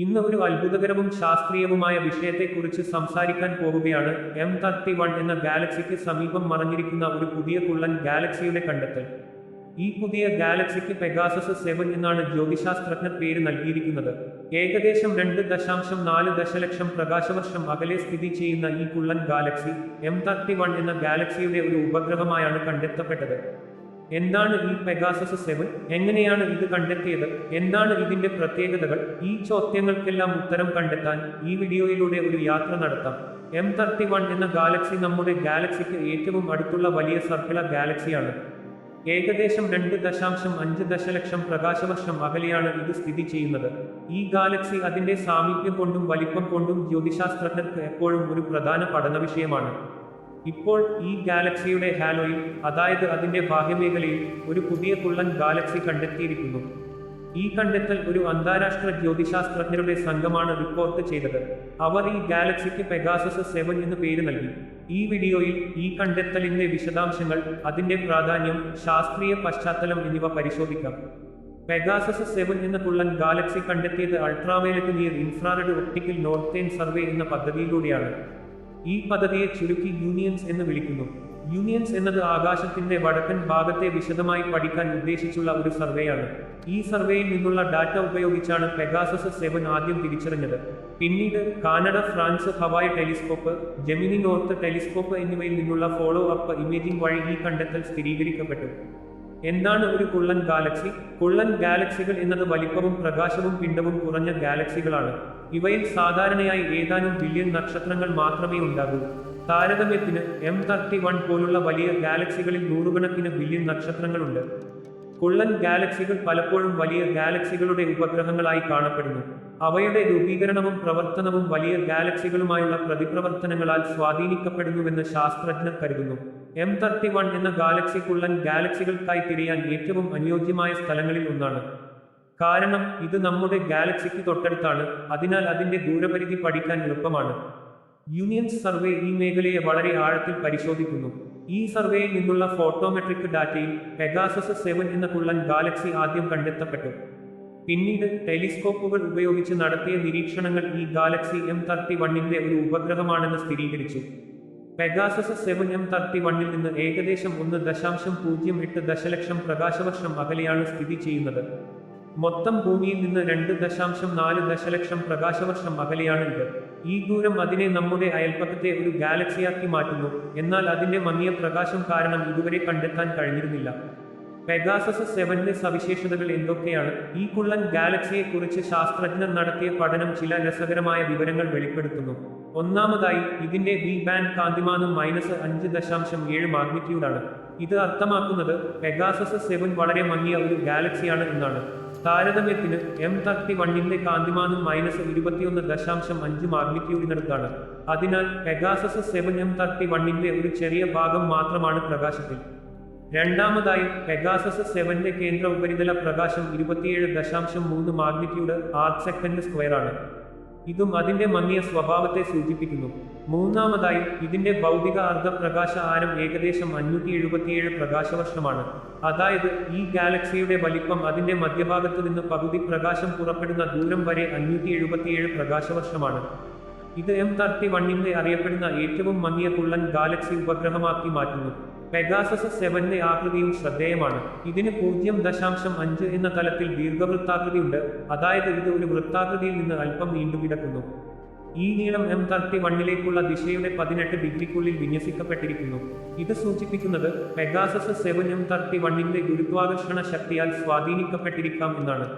ഇന്ന് ഒരു അത്ഭുതകരവും ശാസ്ത്രീയവുമായ വിഷയത്തെക്കുറിച്ച് സംസാരിക്കാൻ പോവുകയാണ് എം തർട്ടി വൺ എന്ന ഗാലക്സിക്ക് സമീപം മറഞ്ഞിരിക്കുന്ന ഒരു പുതിയ കുള്ളൻ ഗാലക്സിയുടെ കണ്ടെത്തൽ. ഈ പുതിയ ഗാലക്സിക്ക് പെഗാസസ് സെവൻ എന്നാണ് ജ്യോതിശാസ്ത്രജ്ഞർ പേര് നൽകിയിരിക്കുന്നത്. ഏകദേശം രണ്ട് ദശാംശം നാല് ദശലക്ഷം പ്രകാശവർഷം അകലെ സ്ഥിതി ചെയ്യുന്ന ഈ കുള്ളൻ ഗാലക്സി എം തർട്ടി വൺ എന്ന ഗാലക്സിയുടെ ഒരു ഉപഗ്രഹമായാണ് കണ്ടെത്തപ്പെട്ടത്. എന്താണ് ഈ പെഗാസസ് സെവൻ എങ്ങനെയാണ് ഇത് കണ്ടെത്തിയത്? എന്താണ് ഇതിന്റെ പ്രത്യേകതകൾ? ഈ ചോദ്യങ്ങൾക്കെല്ലാം ഉത്തരം കണ്ടെത്താൻ ഈ വീഡിയോയിലൂടെ ഒരു യാത്ര നടത്താം. എം തർട്ടി വൺ എന്ന ഗാലക്സി നമ്മുടെ ഗാലക്സിക്ക് ഏറ്റവും അടുത്തുള്ള വലിയ സർക്കിള ഗാലക്സിയാണ് ഏകദേശം രണ്ട് ദശാംശം അഞ്ച് ദശലക്ഷം പ്രകാശവർഷം അകലെയാണ് ഇത് സ്ഥിതി ചെയ്യുന്നത്. ഈ ഗാലക്സി അതിന്റെ സാമീപ്യം കൊണ്ടും വലിപ്പം കൊണ്ടും ജ്യോതിശാസ്ത്രജ്ഞർക്ക് എപ്പോഴും ഒരു പ്രധാന പഠന വിഷയമാണ്. ഇപ്പോൾ ഈ ഗാലക്സിയുടെ ഹാലോയിൽ അതായത് അതിന്റെ ബാഹ്യമേഖലയിൽ ഒരു പുതിയ കുള്ളൻ ഗാലക്സി കണ്ടെത്തിയിരിക്കുന്നു. ഈ കണ്ടെത്തൽ ഒരു അന്താരാഷ്ട്ര ജ്യോതിശാസ്ത്രജ്ഞരുടെ സംഘമാണ് റിപ്പോർട്ട് ചെയ്തത്. അവർ ഈ ഗാലക്സിക്ക് പെഗാസസ് സെവൻ എന്ന് പേര് നൽകി. ഈ വീഡിയോയിൽ ഈ കണ്ടെത്തലിന്റെ വിശദാംശങ്ങൾ അതിന്റെ പ്രാധാന്യം ശാസ്ത്രീയ പശ്ചാത്തലം എന്നിവ പരിശോധിക്കാം. പെഗാസസ് സെവൻ എന്ന കുള്ളൻ ഗാലക്സി കണ്ടെത്തിയത് ultraviolet near infrared optical northern survey എന്ന പദ്ധതിയിലൂടെയാണ്. ഈ പദ്ധതിയെ ചുരുക്കി യൂണിയൻസ് എന്ന് വിളിക്കുന്നു. യൂണിയൻസ് എന്നത് ആകാശത്തിന്റെ വടക്കൻ ഭാഗത്തെ വിശദമായി പഠിക്കാൻ ഉദ്ദേശിച്ചുള്ള ഒരു സർവേയാണ്. ഈ സർവേയിൽ നിന്നുള്ള ഡാറ്റ ഉപയോഗിച്ചാണ് പെഗാസസ് സെവൻ ആദ്യം തിരിച്ചറിഞ്ഞത്. പിന്നീട് Canada France Hawaii telescope Gemini North telescope എന്നിവയിൽ നിന്നുള്ള ഫോളോ അപ്പ് ഇമേജിംഗ് വഴി ഈ കണ്ടെത്തൽ സ്ഥിരീകരിക്കപ്പെട്ടു. എന്താണ് ഒരു കുള്ളൻ ഗാലക്സി? കുള്ളൻ ഗാലക്സികൾ എന്നത് വലിപ്പവും പ്രകാശവും പിണ്ഡവും കുറഞ്ഞ ഗാലക്സികളാണ്. ഇവയിൽ സാധാരണയായി ഏതാനും ബില്യൺ നക്ഷത്രങ്ങൾ മാത്രമേ ഉണ്ടാകൂ. താരതമ്യത്തിന് എം തർട്ടി വൺ പോലുള്ള വലിയ ഗാലക്സികളിൽ നൂറുകണക്കിന് ബില്യൺ നക്ഷത്രങ്ങളുണ്ട്. കൊള്ളൻ ഗാലക്സികൾ പലപ്പോഴും വലിയ ഗാലക്സികളുടെ ഉപഗ്രഹങ്ങളായി കാണപ്പെടുന്നു. അവയുടെ രൂപീകരണവും പ്രവർത്തനവും വലിയ ഗാലക്സികളുമായുള്ള പ്രതിപ്രവർത്തനങ്ങളാൽ സ്വാധീനിക്കപ്പെടുന്നുവെന്ന് ശാസ്ത്രജ്ഞർ കരുതുന്നു. എം തർട്ടി വൺ എന്ന ഗാലക്സി കുള്ളൻ ഗാലക്സികൾക്കായി തിരിയാൻ ഏറ്റവും അനുയോജ്യമായ സ്ഥലങ്ങളിൽ ഒന്നാണ്. കാരണം ഇത് നമ്മുടെ ഗാലക്സിക്ക് തൊട്ടടുത്താണ്. അതിനാൽ അതിന്റെ ദൂരപരിധി പഠിക്കാൻ എളുപ്പമാണ്. യൂണിയൻസ് സർവേ ഈ മേഖലയെ വളരെ ആഴത്തിൽ പരിശോധിക്കുന്നു. ഈ സർവേയിൽ നിന്നുള്ള ഫോട്ടോമെട്രിക് ഡാറ്റയിൽ പെഗാസസ് സെവൻ എന്ന കുള്ളൻ ഗാലക്സി ആദ്യം കണ്ടെത്തപ്പെട്ടു. പിന്നീട് ടെലിസ്കോപ്പുകൾ ഉപയോഗിച്ച് നടത്തിയ നിരീക്ഷണങ്ങൾ ഈ ഗാലക്സി എം തർട്ടി വണ്ണിന്റെ ഒരു ഉപഗ്രഹമാണെന്ന് സ്ഥിരീകരിച്ചു. പെഗാസസ് സെവൻ എം തർട്ടി വണ്ണിൽ നിന്ന് ഏകദേശം ഒന്ന് ദശാംശം പൂജ്യം എട്ട് ദശലക്ഷം പ്രകാശവർഷം അകലെയാണ് സ്ഥിതി ചെയ്യുന്നത്. മൊത്തം ഭൂമിയിൽ നിന്ന് രണ്ട് ദശാംശം നാല് ദശലക്ഷം പ്രകാശവർഷം അകലെയാണ് ഇത് ഈ ദൂരം അതിനെ നമ്മുടെ അയൽപ്പക്കത്തെ ഒരു ഗാലക്സിയാക്കി മാറ്റുന്നു. എന്നാൽ അതിന്റെ മങ്ങിയ പ്രകാശം കാരണം ഇതുവരെ കണ്ടെത്താൻ കഴിഞ്ഞിരുന്നില്ല. പെഗാസസ് സെവന്റെ സവിശേഷതകൾ എന്തൊക്കെയാണ്? ഈ കുള്ളൻ ഗാലക്സിയെക്കുറിച്ച് ശാസ്ത്രജ്ഞർ നടത്തിയ പഠനം ചില രസകരമായ വിവരങ്ങൾ വെളിപ്പെടുത്തുന്നു. ഒന്നാമതായി ഇതിന്റെ ബി ബാൻഡ് കാന്തിമാനം മൈനസ് അഞ്ച് ദശാംശം ഏഴ് മാഗ്നിറ്റ്യൂഡാണ്. ഇത് അർത്ഥമാക്കുന്നത് പെഗാസസ് സെവൻ വളരെ മങ്ങിയ ഒരു ഗാലക്സിയാണ് എന്നാണ്. താരതമ്യത്തിന് എം തർട്ടി വണ്ണിന്റെ കാന്തിമാനം മൈനസ് ഇരുപത്തിയൊന്ന് ദശാംശം അഞ്ച് മാഗ്നിറ്റ്യൂഡിനടുത്താണ് അതിനാൽ പെഗാസസ് സെവൻ എം തർട്ടി വണ്ണിന്റെ ഒരു ചെറിയ ഭാഗം മാത്രമാണ് പ്രകാശത്തിൽ. രണ്ടാമതായി പെഗാസസ് സെവന്റെ കേന്ദ്ര ഉപരിതല പ്രകാശം ഇരുപത്തിയേഴ് ദശാംശം മൂന്ന് മാഗ്നിറ്റ്യൂഡ് ആർ സെക്കൻഡ് സ്ക്വയർ ആണ്. ഇതും അതിന്റെ മങ്ങിയ സ്വഭാവത്തെ സൂചിപ്പിക്കുന്നു. മൂന്നാമതായി ഇതിന്റെ ഭൗതിക അർദ്ധപ്രകാശ ആരം ഏകദേശം അഞ്ഞൂറ്റി എഴുപത്തിയേഴ് പ്രകാശവർഷമാണ്. അതായത് ഈ ഗാലക്സിയുടെ വലിപ്പം അതിന്റെ മധ്യഭാഗത്തു നിന്ന് പകുതി പ്രകാശം പുറപ്പെടുന്ന ദൂരം വരെ അഞ്ഞൂറ്റി എഴുപത്തിയേഴ് പ്രകാശവർഷമാണ്. ഇത് എം തർട്ടി വണ്ണിന്റെ അറിയപ്പെടുന്ന ഏറ്റവും മങ്ങിയ കുള്ളൻ ഗാലക്സി ഉപഗ്രഹമാക്കി മാറ്റുന്നു. പെഗാസസ് സെവന്റെ ആകൃതിയും ശ്രദ്ധേയമാണ്. ഇതിന് പൂജ്യം ദശാംശം അഞ്ച് എന്ന തലത്തിൽ ദീർഘവൃത്താകൃതിയുണ്ട്. അതായത് ഇത് ഒരു വൃത്താകൃതിയിൽ നിന്ന് അല്പം നീണ്ടു കിടക്കുന്നു ഈ നീളം എം തർട്ടി വണ്ണിലേക്കുള്ള ദിശയുടെ പതിനെട്ട് ഡിഗ്രിക്കുള്ളിൽ വിന്യസിക്കപ്പെട്ടിരിക്കുന്നു. ഇത് സൂചിപ്പിക്കുന്നത് പെഗാസസ് സെവൻ എം തർട്ടി വണ്ണിന്റെ ഗുരുത്വാകർഷണ ശക്തിയാൽ സ്വാധീനിക്കപ്പെട്ടിരിക്കാം എന്നാണ്.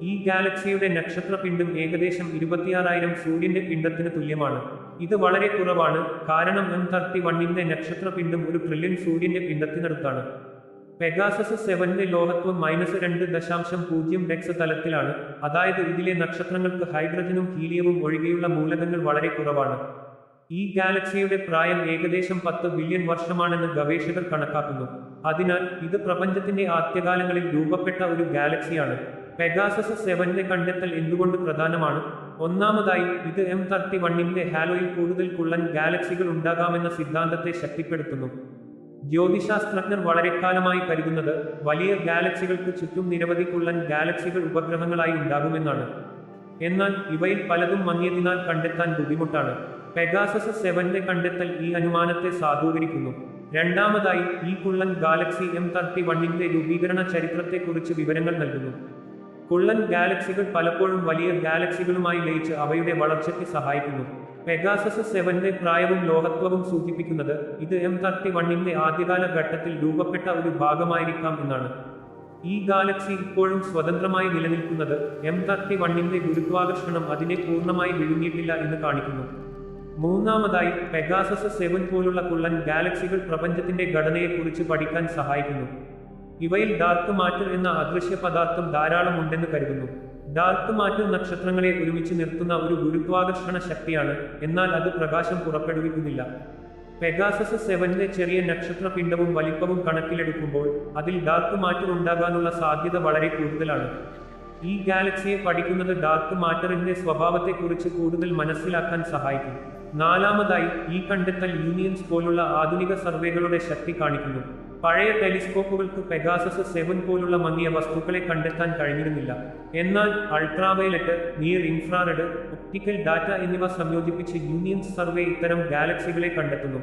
ഈ ഗാലക്സിയുടെ നക്ഷത്രപിണ്ഡം ഏകദേശം ഇരുപത്തിയാറായിരം സൂര്യന്റെ പിണ്ഡത്തിന് തുല്യമാണ്. ഇത് വളരെ കുറവാണ്. കാരണം എം തർട്ടി വണ്ണിന്റെ നക്ഷത്രപിണ്ഡം ഒരു ട്രില്യൺ സൂര്യന്റെ പിണ്ഡത്തിനടുത്താണ്. പെഗാസസ് സെവന്റെ ലോഹത്വം മൈനസ് രണ്ട് ദശാംശം പൂജ്യം ഡെക്സ് തലത്തിലാണ്. അതായത് ഇതിലെ നക്ഷത്രങ്ങൾക്ക് ഹൈഡ്രജനും ഹീലിയവും ഒഴികെയുള്ള മൂലകങ്ങൾ വളരെ കുറവാണ്. ഈ ഗാലക്സിയുടെ പ്രായം ഏകദേശം പത്ത് ബില്യൺ വർഷമാണെന്ന് ഗവേഷകർ കണക്കാക്കുന്നു. അതിനാൽ ഇത് പ്രപഞ്ചത്തിന്റെ ആദ്യകാലങ്ങളിൽ രൂപപ്പെട്ട ഒരു ഗാലക്സിയാണ്. പെഗാസസ് സെവന്റെ കണ്ടെത്തൽ എന്തുകൊണ്ട് പ്രധാനമാണ്? ഒന്നാമതായി ഇത് എം തർട്ടി വണ്ണിന്റെ ഹാലോയിൽ കൂടുതൽ കുള്ളൻ ഗാലക്സികൾ ഉണ്ടാകാമെന്ന സിദ്ധാന്തത്തെ ശക്തിപ്പെടുത്തുന്നു. ജ്യോതിശാസ്ത്രജ്ഞർ വളരെക്കാലമായി കരുതുന്നത് വലിയ ഗാലക്സികൾക്ക് ചുറ്റും നിരവധി കുള്ളൻ ഗാലക്സികൾ ഉപഗ്രഹങ്ങളായി ഉണ്ടാകുമെന്നാണ്. എന്നാൽ ഇവയിൽ പലതും മങ്ങിയതിനാൽ കണ്ടെത്താൻ ബുദ്ധിമുട്ടാണ്. പെഗാസസ് സെവന്റെ കണ്ടെത്തൽ ഈ അനുമാനത്തെ സാധൂകരിക്കുന്നു. രണ്ടാമതായി ഈ കുള്ളൻ ഗാലക്സി എം തർട്ടി വണ്ണിന്റെ രൂപീകരണ ചരിത്രത്തെക്കുറിച്ച് വിവരങ്ങൾ നൽകുന്നു. കുള്ളൻ ഗാലക്സികൾ പലപ്പോഴും വലിയ ഗാലക്സികളുമായി ലയിച്ച് അവയുടെ വളർച്ചയ്ക്ക് സഹായിക്കുന്നു. പെഗാസസ് സെവന്റെ പ്രായവും ലോഹത്വവും സൂചിപ്പിക്കുന്നത് ഇത് എം തർട്ടി വണ്ണിന്റെ ആദ്യകാല ഘട്ടത്തിൽ രൂപപ്പെട്ട ഒരു ഭാഗമായിരിക്കാം എന്നാണ്. ഈ ഗാലക്സി ഇപ്പോഴും സ്വതന്ത്രമായി നിലനിൽക്കുന്നത് എം തർട്ടി വണ്ണിന്റെ ഗുരുത്വാകർഷണം അതിനെ പൂർണമായി വിഴുങ്ങിയിട്ടില്ല എന്ന് കാണിക്കുന്നു. മൂന്നാമതായി പെഗാസസ് സെവൻ പോലുള്ള കുള്ളൻ ഗാലക്സികൾ പ്രപഞ്ചത്തിന്റെ ഘടനയെക്കുറിച്ച് പഠിക്കാൻ സഹായിക്കുന്നു. ഇവയിൽ ഡാർക്ക് മാറ്റർ എന്ന അദൃശ്യ പദാർത്ഥം ധാരാളം ഉണ്ടെന്ന് കരുതുന്നു. ഡാർക്ക് മാറ്റർ നക്ഷത്രങ്ങളെ ഒരുമിച്ച് നിർത്തുന്ന ഒരു ഗുരുത്വാകർഷണ ശക്തിയാണ്. എന്നാൽ അത് പ്രകാശം പുറപ്പെടുവിക്കുന്നില്ല. പെഗാസസ് സെവന്റെ ചെറിയ നക്ഷത്രപിണ്ഡവും വലിപ്പവും കണക്കിലെടുക്കുമ്പോൾ അതിൽ ഡാർക്ക് മാറ്റർ ഉണ്ടാകാനുള്ള സാധ്യത വളരെ കൂടുതലാണ്. ഈ ഗാലക്സിയെ പഠിക്കുന്നത് ഡാർക്ക് മാറ്ററിന്റെ സ്വഭാവത്തെക്കുറിച്ച് കൂടുതൽ മനസ്സിലാക്കാൻ സഹായിക്കും. നാലാമതായി ഈ കണ്ടെത്തൽ യൂണിയൻസ് പോലുള്ള ആധുനിക സർവേകളുടെ ശക്തി കാണിക്കുന്നു. പഴയ ടെലിസ്കോപ്പുകൾക്ക് പെഗാസസ് സെവൻ പോലുള്ള മങ്ങിയ വസ്തുക്കളെ കണ്ടെത്താൻ കഴിഞ്ഞിരുന്നില്ല. എന്നാൽ ultraviolet near infrared optical data എന്നിവ സംയോജിപ്പിച്ച് യൂണിയൻ സർവേ ഇത്തരം ഗാലക്സികളെ കണ്ടെത്തുന്നു.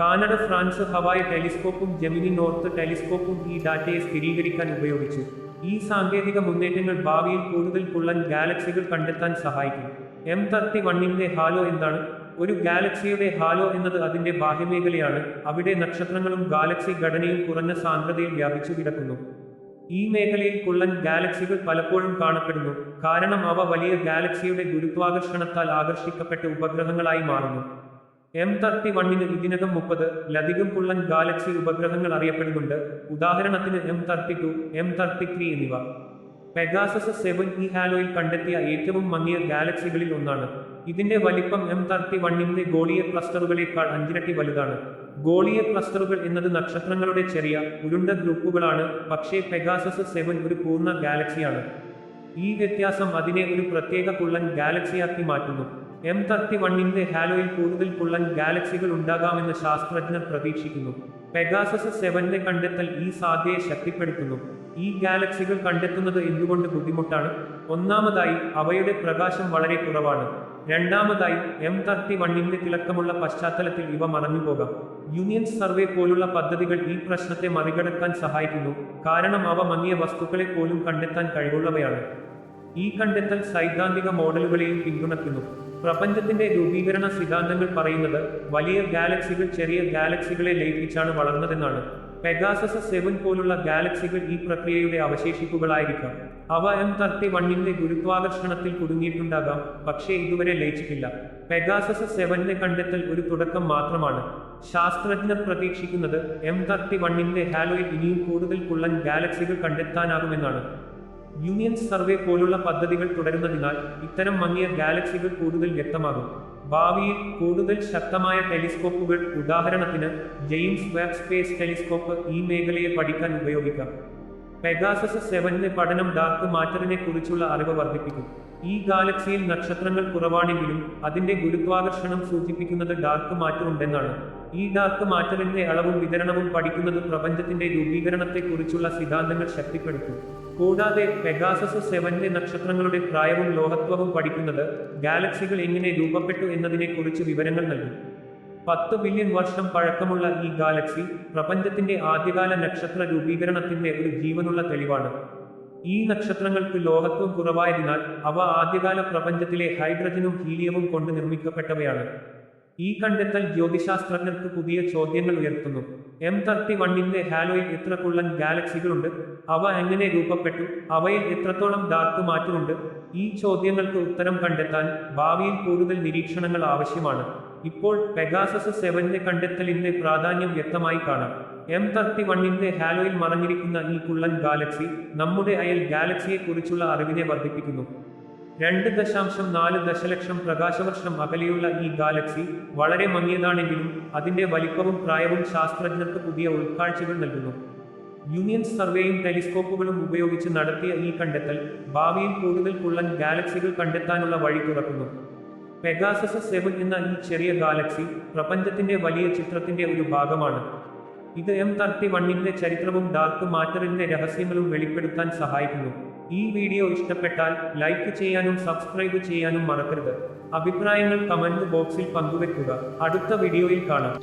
കാനഡ ഫ്രാൻസ് ഹവായ് ടെലിസ്കോപ്പും ജെമിനി നോർത്ത് ടെലിസ്കോപ്പും ഈ ഡാറ്റയെ സ്ഥിരീകരിക്കാൻ ഉപയോഗിച്ചു. ഈ സാങ്കേതിക മുന്നേറ്റങ്ങൾ ഭാവിയിൽ കൂടുതൽ കുള്ളൻ ഗാലക്സികൾ കണ്ടെത്താൻ സഹായിക്കും. എം തർട്ടി വണ്ണിന്റെ ഹാലോ എന്താണ്? ഒരു ഗാലക്സിയുടെ ഹാലോ എന്നത് അതിന്റെ ബാഹ്യമേഖലയാണ്. അവിടെ നക്ഷത്രങ്ങളും ഗാലക്സി ഘടനയും കുറഞ്ഞ സാന്ദ്രതയിൽ വ്യാപിച്ചു കിടക്കുന്നു. ഈ മേഖലയിൽ കുള്ളൻ ഗാലക്സികൾ പലപ്പോഴും കാണപ്പെടുന്നു. കാരണം അവ വലിയ ഗാലക്സിയുടെ ഗുരുത്വാകർഷണത്താൽ ആകർഷിക്കപ്പെട്ട ഉപഗ്രഹങ്ങളായി മാറുന്നു. എം തർട്ടി വണ്ണിന് ഇതിനകം മുപ്പത് ലധികം കുള്ളൻ ഗാലക്സി ഉപഗ്രഹങ്ങൾ അറിയപ്പെടുന്നുണ്ട്. ഉദാഹരണത്തിന് M thirty two M thirty three എന്നിവ. പെഗാസസ് സെവൻ ഈ ഹാലോയിൽ കണ്ടെത്തിയ ഏറ്റവും മങ്ങിയ ഗാലക്സികളിൽ ഒന്നാണ്. ഇതിന്റെ വലിപ്പം എം തർട്ടി വണ്ണിന്റെ ഗോളീയ ക്ലസ്റ്ററുകളേക്കാൾ അഞ്ചിരട്ടി വലുതാണ്. ഗോളീയ ക്ലസ്റ്ററുകൾ എന്നത് നക്ഷത്രങ്ങളുടെ ചെറിയ ഉരുണ്ട ഗ്രൂപ്പുകളാണ്. പക്ഷേ പെഗാസസ് സെവൻ ഒരു പൂർണ ഗാലക്സിയാണ്. ഈ വ്യത്യാസം അതിനെ ഒരു പ്രത്യേക കുള്ളൻ ഗാലക്സിയാക്കി മാറ്റുന്നു. എം തർട്ടി വണ്ണിന്റെ ഹാലോയിൽ കൂടുതൽ കുള്ളൻ ഗാലക്സികൾ ഉണ്ടാകാമെന്ന് ശാസ്ത്രജ്ഞർ പ്രതീക്ഷിക്കുന്നു. പെഗാസസ് സെവന്റെ കണ്ടെത്തൽ ഈ സാധ്യയെ ശക്തിപ്പെടുത്തുന്നു. ഈ ഗാലക്സികൾ കണ്ടെത്തുന്നത് എന്തുകൊണ്ട് ബുദ്ധിമുട്ടാണ്? ഒന്നാമതായി അവയുടെ പ്രകാശം വളരെ കുറവാണ്. രണ്ടാമതായി എം തർട്ടി വണ്ണിന്റെ തിളക്കമുള്ള പശ്ചാത്തലത്തിൽ ഇവ മറഞ്ഞുപോകാം യൂണിയൻ സർവേ പോലുള്ള പദ്ധതികൾ ഈ പ്രശ്നത്തെ മറികടക്കാൻ സഹായിക്കുന്നു. കാരണം അവ മങ്ങിയ വസ്തുക്കളെ പോലും കണ്ടെത്താൻ കഴിവുള്ളവയാണ്. ഈ കണ്ടെത്തൽ സൈദ്ധാന്തിക മോഡലുകളെയും പിന്തുണയ്ക്കുന്നു. പ്രപഞ്ചത്തിന്റെ രൂപീകരണ സിദ്ധാന്തങ്ങൾ പറയുന്നത് വലിയ ഗാലക്സികൾ ചെറിയ ഗാലക്സികളെ ലയിപ്പിച്ചാണ് വളർന്നതെന്നാണ്. പെഗാസസ് സെവൻ പോലുള്ള ഗാലക്സികൾ ഈ പ്രക്രിയയുടെ അവശേഷിപ്പുകളായിരിക്കാം. അവ എം തർട്ടി വണ്ണിന്റെ ഗുരുത്വാകർഷണത്തിൽ കുടുങ്ങിയിട്ടുണ്ടാകാം പക്ഷേ ഇതുവരെ ലയിച്ചിട്ടില്ല. പെഗാസസ് സെവന്റെ കണ്ടെത്തൽ ഒരു തുടക്കം മാത്രമാണ്. ശാസ്ത്രജ്ഞർ പ്രതീക്ഷിക്കുന്നത് എം തർട്ടി വണ്ണിന്റെ ഹാലോയിൽ ഇനിയും കൂടുതൽ കുള്ളൻ ഗാലക്സികൾ കണ്ടെത്താനാകുമെന്നാണ്. യൂണിയൻ സർവേ പോലുള്ള പദ്ധതികൾ തുടരുന്നതിനാൽ ഇത്തരം മങ്ങിയ ഗാലക്സികൾ കൂടുതൽ വ്യക്തമാകും. ഭാവിയിൽ കൂടുതൽ ശക്തമായ ടെലിസ്കോപ്പുകൾ ഉദാഹരണത്തിന് ജെയിംസ് വെബ് സ്പേസ് ടെലിസ്കോപ്പ് ഈ മേഖലയെ പഠിക്കാൻ ഉപയോഗിക്കാം. പെഗാസസ് സെവന്റെ പഠനം ഡാർക്ക് മാറ്ററിനെ കുറിച്ചുള്ള അറിവ് വർദ്ധിപ്പിക്കും. ഈ ഗാലക്സിയിൽ നക്ഷത്രങ്ങൾ കുറവാണെങ്കിലും അതിന്റെ ഗുരുത്വാകർഷണം സൂചിപ്പിക്കുന്നത് ഡാർക്ക് മാറ്റർ ഉണ്ടെന്നാണ് ഈ ഡാർക്ക് മാറ്ററിന്റെ അളവും വിതരണവും പഠിക്കുന്നത് പ്രപഞ്ചത്തിന്റെ രൂപീകരണത്തെക്കുറിച്ചുള്ള സിദ്ധാന്തങ്ങൾ ശക്തിപ്പെടുത്തും. കൂടാതെ പെഗാസസ് സെവന്റെ നക്ഷത്രങ്ങളുടെ പ്രായവും ലോഹത്വവും പഠിക്കുന്നത് ഗാലക്സികൾ എങ്ങനെ രൂപപ്പെട്ടു എന്നതിനെക്കുറിച്ച് വിവരങ്ങൾ നൽകും. പത്ത് ബില്യൺ വർഷം പഴക്കമുള്ള ഈ ഗാലക്സി പ്രപഞ്ചത്തിന്റെ ആദ്യകാല നക്ഷത്ര രൂപീകരണത്തിന്റെ ഒരു ജീവനുള്ള തെളിവാണ്. ഈ നക്ഷത്രങ്ങൾക്ക് ലോഹത്വം കുറവായതിനാൽ അവ ആദ്യകാല പ്രപഞ്ചത്തിലെ ഹൈഡ്രജനും ഹീലിയവും കൊണ്ട് നിർമ്മിക്കപ്പെട്ടവയാണ്. ഈ കണ്ടെത്തൽ ജ്യോതിശാസ്ത്രജ്ഞർക്ക് പുതിയ ചോദ്യങ്ങൾ ഉയർത്തുന്നു. എം തർട്ടി വണ്ണിന്റെ ഹാലോയിൽ എത്ര കുള്ളൻ ഗാലക്സികളുണ്ട്? അവ എങ്ങനെ രൂപപ്പെട്ടു? അവയിൽ എത്രത്തോളം ഡാർക്ക് മാറ്റമുണ്ട് ഈ ചോദ്യങ്ങൾക്ക് ഉത്തരം കണ്ടെത്താൻ ഭാവിയിൽ കൂടുതൽ നിരീക്ഷണങ്ങൾ ആവശ്യമാണ്. ഇപ്പോൾ പെഗാസസ് സെവന്റെ കണ്ടെത്തലിന്റെ പ്രാധാന്യം വ്യക്തമായി കാണാം. എം തർട്ടി വണ്ണിന്റെ ഹാലോയിൽ മറഞ്ഞിരിക്കുന്ന ഈ കുള്ളൻ ഗാലക്സി നമ്മുടെ അയൽ ഗാലക്സിയെക്കുറിച്ചുള്ള അറിവിനെ വർദ്ധിപ്പിക്കുന്നു. രണ്ട് ദശാംശം നാല് ദശലക്ഷം പ്രകാശവർഷം അകലെയുള്ള ഈ ഗാലക്സി വളരെ മങ്ങിയതാണെങ്കിലും അതിന്റെ വലിപ്പവും പ്രായവും ശാസ്ത്രജ്ഞർക്ക് പുതിയ ഉൾക്കാഴ്ചകൾ നൽകുന്നു. യൂണിയൻ സർവേയും ടെലിസ്കോപ്പുകളും ഉപയോഗിച്ച് നടത്തിയ ഈ കണ്ടെത്തൽ ഭാവിയിൽ കൂടുതൽ കുള്ളൻ ഗാലക്സികൾ കണ്ടെത്താനുള്ള വഴി തുറക്കുന്നു. പെഗാസസ് സെവൻ എന്ന ഈ ചെറിയ ഗാലക്സി പ്രപഞ്ചത്തിന്റെ വലിയ ചിത്രത്തിന്റെ ഒരു ഭാഗമാണ്. ഇത് എം തർട്ടി വണ്ണിന്റെ ചരിത്രവും ഡാർക്ക് മാറ്ററിന്റെ രഹസ്യങ്ങളും വെളിപ്പെടുത്താൻ സഹായിക്കുന്നു. ഈ വീഡിയോ ഇഷ്ടപ്പെട്ടാൽ ലൈക്ക് ചെയ്യാനും സബ്സ്ക്രൈബ് ചെയ്യാനും മറക്കരുത്. അഭിപ്രായങ്ങൾ കമന്റ് ബോക്സിൽ പങ്കുവെക്കുക. അടുത്ത വീഡിയോയിൽ കാണാം.